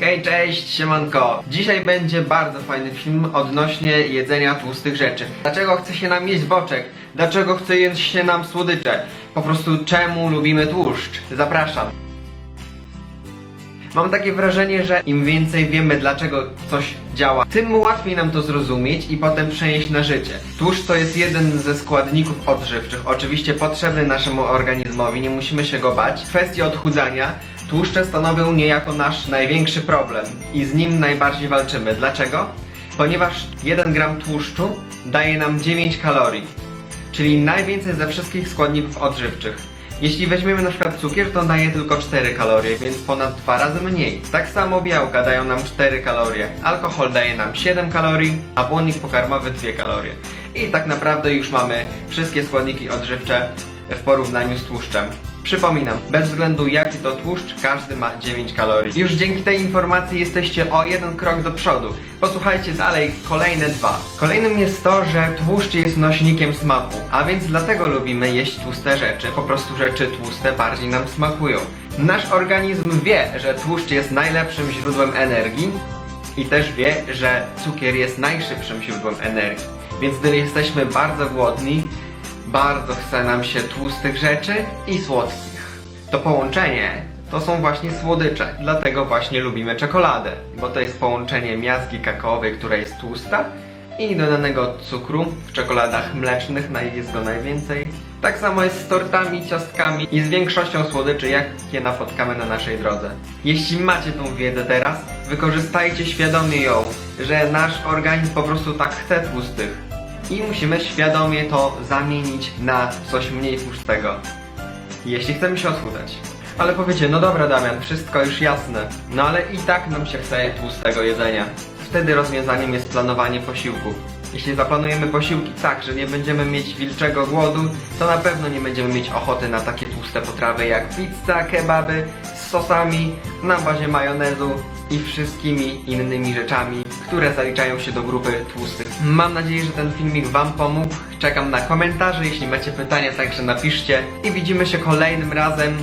Hej, cześć, siemanko. Dzisiaj będzie bardzo fajny film odnośnie jedzenia tłustych rzeczy. Dlaczego chce się nam jeść boczek? Dlaczego chce jeść się nam słodycze? Po prostu czemu lubimy tłuszcz? Zapraszam. Mam takie wrażenie, że im więcej wiemy dlaczego coś działa, tym łatwiej nam to zrozumieć i potem przenieść na życie. Tłuszcz to jest jeden ze składników odżywczych, oczywiście potrzebny naszemu organizmowi, nie musimy się go bać. W odchudzania tłuszcze stanowią niejako nasz największy problem i z nim najbardziej walczymy. Dlaczego? Ponieważ 1 gram tłuszczu daje nam 9 kalorii czyli najwięcej ze wszystkich składników odżywczych. Jeśli weźmiemy na przykład cukier, to daje tylko 4 kalorie, więc ponad dwa razy mniej. Tak samo białka dają nam 4 kalorie, alkohol daje nam 7 kalorii, a błonnik pokarmowy 2 kalorie. I tak naprawdę już mamy wszystkie składniki odżywcze w porównaniu z tłuszczem. Przypominam, bez względu jaki to tłuszcz, każdy ma 9 kalorii. Już dzięki tej informacji jesteście o jeden krok do przodu. Posłuchajcie dalej kolejne dwa. Kolejnym jest to, że tłuszcz jest nośnikiem smaku, a więc dlatego lubimy jeść tłuste rzeczy. Po prostu rzeczy tłuste bardziej nam smakują. Nasz organizm wie, że tłuszcz jest najlepszym źródłem energii i też wie, że cukier jest najszybszym źródłem energii. Więc gdy jesteśmy bardzo głodni, bardzo chce nam się tłustych rzeczy i słodkich. To połączenie to są właśnie słodycze. Dlatego właśnie lubimy czekoladę, bo to jest połączenie miazgi kakaowej, która jest tłusta i dodanego cukru. W czekoladach mlecznych jest go najwięcej. Tak samo jest z tortami, ciastkami i z większością słodyczy, jakie napotkamy na naszej drodze. Jeśli macie tą wiedzę teraz, wykorzystajcie świadomie ją, że nasz organizm po prostu tak chce tłustych i musimy świadomie to zamienić na coś mniej tłustego. Jeśli chcemy się odchudzać. Ale powiecie, no dobra Damian, wszystko już jasne. No ale i tak nam się chce tłustego jedzenia. Wtedy rozwiązaniem jest planowanie posiłków. Jeśli zaplanujemy posiłki tak, że nie będziemy mieć wilczego głodu, to na pewno nie będziemy mieć ochoty na takie tłuste potrawy jak pizza, kebaby z sosami na bazie majonezu i wszystkimi innymi rzeczami, które zaliczają się do grupy tłustych. Mam nadzieję, że ten filmik Wam pomógł. Czekam na komentarze, jeśli macie pytania, także napiszcie i widzimy się kolejnym razem